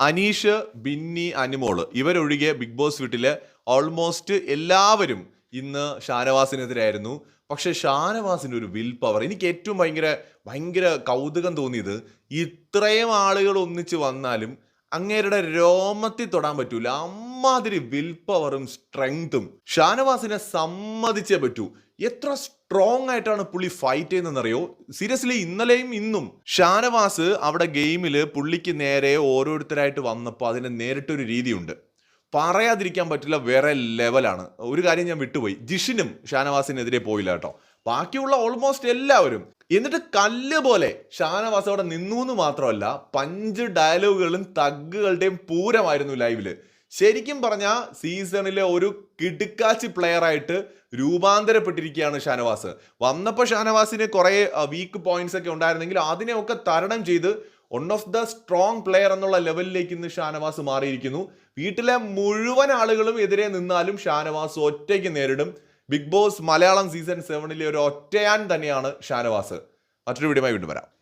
അനീഷ് ബിന്നി അനുമോൾ ഇവരൊഴികെ big boss വീട്ടിലെ almost എല്ലാവരും ഇന്ന് ഷാനവാസിനെതിരായിരുന്നു. പക്ഷെ ഷാനവാസിന്റെ ഒരു വിൽ പവർ എനിക്ക് ഏറ്റവും ഭയങ്കര ഭയങ്കര കൗതുകം തോന്നിയത് ഇത്രയും ആളുകൾ ഒന്നിച്ച് വന്നാലും അങ്ങേരുടെ രോമത്തിൽ തൊടാൻ പറ്റൂല. അമ്മാതിരി വിൽ പവറും സ്ട്രെങ്തും ഷാനവാസിനെ സമ്മതിച്ചേ പറ്റൂ. എത്ര സ്ട്രോങ് ആയിട്ടാണ് പുള്ളി ഫൈറ്റ് ചെയ്യുന്നതെന്നറിയോ? സീരിയസ്ലി ഇന്നലെയും ഇന്നും ഷാനവാസ് അവിടെ ഗെയിമിൽ പുള്ളിക്ക് നേരെ ഓരോരുത്തരായിട്ട് വന്നപ്പോൾ അതിന് നേരിട്ടൊരു രീതിയുണ്ട്. പറയാതിരിക്കാൻ പറ്റില്ല വേറെ ലെവലാണ് ഒരു കാര്യം ഞാൻ വിട്ടുപോയി. ജിഷിനും ഷാനവാസിനെതിരെ പോയില്ല കേട്ടോ. ബാക്കിയുള്ള ഓൾമോസ്റ്റ് എല്ലാവരും. എന്നിട്ട് കല്ല് പോലെ ഷാനവാസ് അവിടെ നിന്നു എന്ന് മാത്രമല്ല പഞ്ച് ഡയലോഗുകളും തഗ്ഗുകളുടെയും പൂരമായിരുന്നു ലൈവിൽ ശരിക്കും പറഞ്ഞാൽ സീസണിലെ ഒരു കിടുക്കാച്ചി പ്ലെയർ ആയിട്ട് രൂപാന്തരപ്പെട്ടിരിക്കുകയാണ് ഷാനവാസ്. വന്നപ്പോൾ ഷാനവാസിന് കുറേ വീക്ക് പോയിന്റ്സ് ഒക്കെ ഉണ്ടായിരുന്നെങ്കിൽ അതിനെയൊക്കെ തരണം ചെയ്ത് one of the strong player എന്നുള്ള ലെവലിലേക്ക് ഇന്ന് ഷാനവാസ് മാറിയിരിക്കുന്നു. വീട്ടിലെ മുഴുവൻ ആളുകളും എതിരെ നിന്നാലും ഷാനവാസ് ഒറ്റയ്ക്ക് നേരിടും. ബിഗ് ബോസ് മലയാളം സീസൺ സെവനിലെ ഒരു ഒറ്റയാൻ തന്നെയാണ് ഷാനവാസ്. മറ്റൊരു വീഡിയോ വീണ്ടും വരാം.